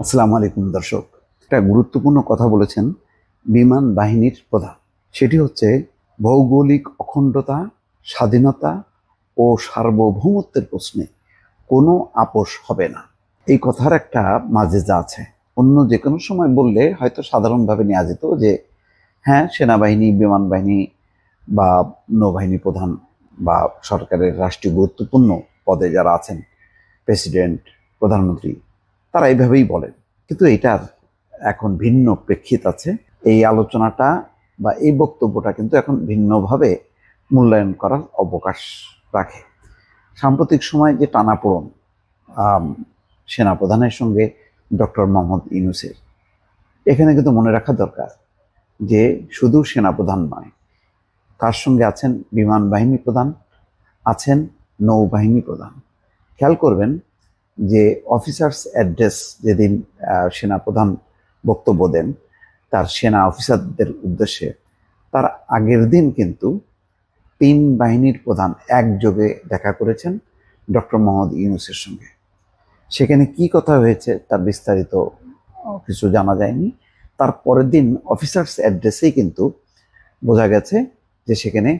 আসসালামু আলাইকুম দর্শক। একটা গুরুত্বপূর্ণ কথা বলেছেন বিমান বাহিনীর প্রধান। সেটি হচ্ছে ভৌগোলিক অখণ্ডতা, স্বাধীনতা ও সার্বভৌমত্বের প্রশ্নে কোনো আপোষ হবে না। এই কথার একটা মাজেজা আছে। অন্য যে কোনো সময় বললে হয়তো সাধারণভাবে নেওয়া যেত যে হ্যাঁ সেনাবাহিনী, বিমান বাহিনী বা নৌবাহিনী প্রধান বা সরকারের রাষ্ট্রীয় গুরুত্বপূর্ণ পদে যারা আছেন, প্রেসিডেন্ট, প্রধানমন্ত্রী তারা এইভাবেই বলেন কিন্তু এটার এখন ভিন্ন প্রেক্ষিত আছে। এই আলোচনাটা বা এই বক্তব্যটা কিন্তু এখন ভিন্নভাবে মূল্যায়ন করার অবকাশ রাখে। সাম্প্রতিক সময় যে টানাপোড়ন সেনাপ্রধানের সঙ্গে ডক্টর মোহাম্মদ ইউনুসের, এখানে কিন্তু মনে রাখা দরকার যে শুধু সেনাপ্রধান নয়, তার সঙ্গে আছেন বিমান বাহিনী প্রধান, আছেন নৌবাহিনী প্রধান। খেয়াল করবেন যে অফিসার্স অ্যাড্রেস যেদিন সেনাপ্রধান বক্তব্য দেন, তার সেনা অফিসারদের উদ্দেশ্যে, তার আগের দিন কিন্তু তিন বাহিনীর প্রধান একযোগে দেখা করেছেন ডক্টর মোহাম্মদ ইউনুসের সঙ্গে। সেখানে কি কথা হয়েছে তার বিস্তারিত কিছু জানা যায়নি। তার পরের দিন অফিসার্স অ্যাড্রেসেই কিন্তু বোঝা গেছে যে সেখানে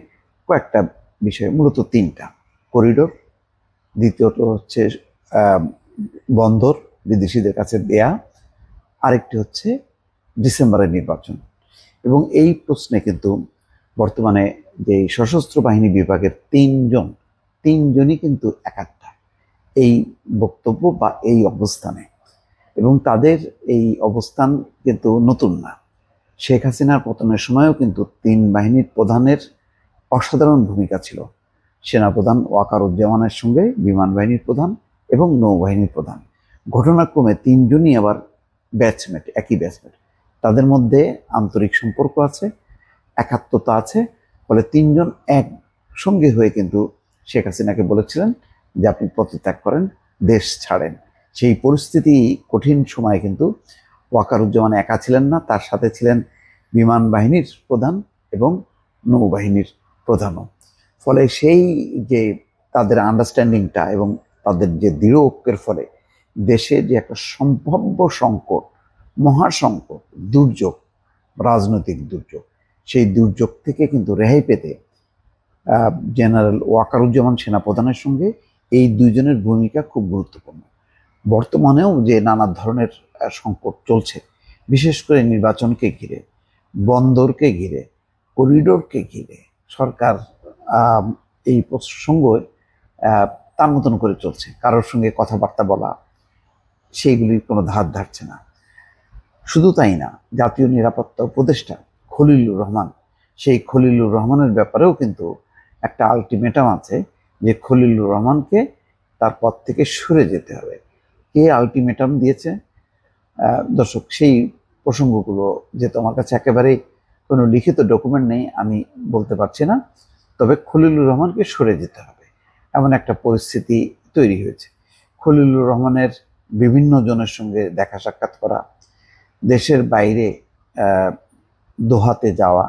কয়েকটা বিষয়, মূলত তিনটা। করিডোর দ্বিতীয়ত হচ্ছে বন্দর বিদেশিদের কাছে দেয়া। আরেকটি হচ্ছে ডিসেম্বরের নির্বাচন। এবং এই প্রশ্নে কিন্তু বর্তমানে যে সশস্ত্র বাহিনী বিভাগের তিনজন, তিনজনই কিন্তু একাত্তা এই বক্তব্য বা এই অবস্থানে। এবং তাদের এই অবস্থান কিন্তু নতুন না। শেখ হাসিনার পতনের সময়ও কিন্তু তিন বাহিনীর প্রধানের অসাধারণ ভূমিকা ছিল। সেনাপ্রধান ওয়াকারুজ্জামানের সঙ্গে বিমান বাহিনীর প্রধান এবং নৌবাহিনীর প্রধান। ঘটনাক্রমে তিনজনই আবার ব্যাচমেট একই ব্যাচমেট তাদের মধ্যে আন্তরিক সম্পর্ক আছে, একাত্মতা আছে, ফলে তিনজন এক সঙ্গে হয়ে কিন্তু শেখ হাসিনাকে বলেছিলেন যে আপনি পদত্যাগ করেন, দেশ ছাড়েন। সেই পরিস্থিতি কঠিন সময়ে কিন্তু ওয়াকারুজ্জামান একা ছিলেন না, তার সাথে ছিলেন বিমান বাহিনীর প্রধান এবং নৌবাহিনীর প্রধানও। ফলে সেই যে তাদের আন্ডারস্ট্যান্ডিংটা এবং তাদের যে দৃঢ় ঐক্যের ফলে দেশে যে একটা সম্ভাব্য সংকট, মহাসংকট, দুর্যোগ, রাজনৈতিক দুর্যোগ, সেই দুর্যোগ থেকে কিন্তু রেহাই পেতে জেনারেল ওয়াকারুজ্জামান সেনাপ্রধানের সঙ্গে এই দুইজনের ভূমিকা খুব গুরুত্বপূর্ণ। বর্তমানেও যে নানা ধরনের সংকট চলছে, বিশেষ করে নির্বাচনকে ঘিরে, বন্দরকে ঘিরে, করিডোরকে ঘিরে, সরকার এই প্রসঙ্গ তার মতন করে চলছে। কারোর সঙ্গে কথাবার্তা বলা সেইগুলির কোনো ধার ধারছে না। শুধু তাই না, জাতীয় নিরাপত্তা উপদেষ্টা খলিলুর রহমান, সেই খলিলুর রহমানের ব্যাপারেও কিন্তু একটা আলটিমেটাম আছে যে খলিলুর রহমানকে তার পদ থেকে সরে যেতে হবে। কে আলটিমেটাম দিয়েছে? দর্শক, সেই প্রসঙ্গগুলো যেহেতু আমার কাছে একেবারেই কোনো লিখিত ডকুমেন্ট নেই, আমি বলতে পারছি না। তবে খলিলুর রহমানকে সরে যেতে হবে। এমন একটা পরিস্থিতি তৈরি হয়েছে। খলিলুর রহমানের বিভিন্ন জনের সঙ্গে দেখা সাক্ষাৎ করা, দেশের বাইরে দোহাতে যাওয়া,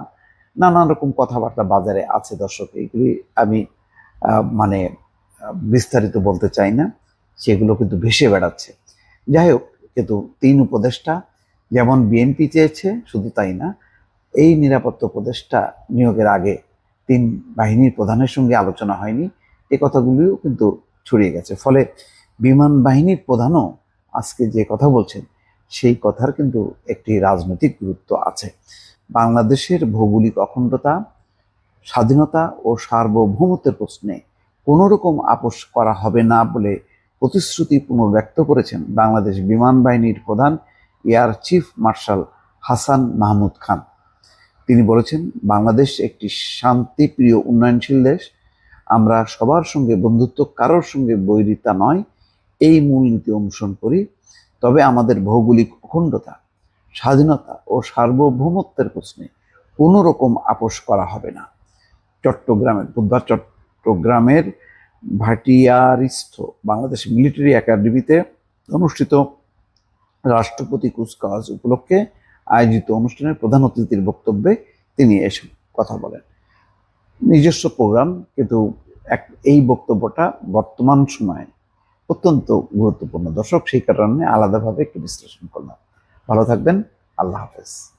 নানান রকম কথাবার্তা বাজারে আছে দর্শক, এগুলি আমি মানে বিস্তারিত বলতে চাই না, সেগুলো কিন্তু ভেসে বেড়াচ্ছে। যাই হোক, কিন্তু তিন উপদেষ্টা যেমন বিএনপি চেয়েছে, শুধু তাই না, এই নিরাপত্তা উপদেষ্টা নিয়োগের আগে তিন বাহিনীর প্রধানের সঙ্গে আলোচনা হয়নি এই কথাগুলিও কিন্তু ছড়িয়ে গেছে। ফলে বিমান বাহিনীর প্রধানও আজকে যে কথা বলছেন, সেই কথার কিন্তু একটি রাজনৈতিক গুরুত্ব আছে। বাংলাদেশের ভৌগোলিক অখণ্ডতা, স্বাধীনতা ও সার্বভৌমত্বের প্রশ্নে কোনো রকম আপোষ করা হবে না বলে প্রতিশ্রুতি পুনর্ব্যক্ত করেছেন বাংলাদেশ বিমান বাহিনীর প্রধান air chief marshal Hasan Mahmud Khan. তিনি বলেছেন, বাংলাদেশ একটি শান্তিপ্রিয় উন্নয়নশীল দেশ আমরা সবার সঙ্গে, বন্ধুত্ব কারোর সঙ্গে বৈরিতা নয়। এই মূলনীতি অনুসরণ করি। তবে আমাদের ভৌগোলিক অখণ্ডতা, স্বাধীনতা ও সার্বভৌমত্বের প্রশ্নে কোনো রকম আপোষ করা হবে না। চট্টগ্রামের, বুধবার চট্টগ্রামের ভাটিয়ারিস্থ বাংলাদেশ মিলিটারি একাডেমিতে অনুষ্ঠিত রাষ্ট্রপতি কুচকাওয়াজ উপলক্ষে আয়োজিত অনুষ্ঠানের প্রধান অতিথির বক্তব্যে তিনি এসব কথা বলেন। নিজস্ব প্রোগ্রাম কিন্তু এক, এই বক্তব্যটা বর্তমান সময়ে অত্যন্ত গুরুত্বপূর্ণ। দর্শক, সেই কারণে আলাদাভাবে একটু বিশ্লেষণ করলাম। ভালো থাকবেন। আল্লাহ হাফেজ।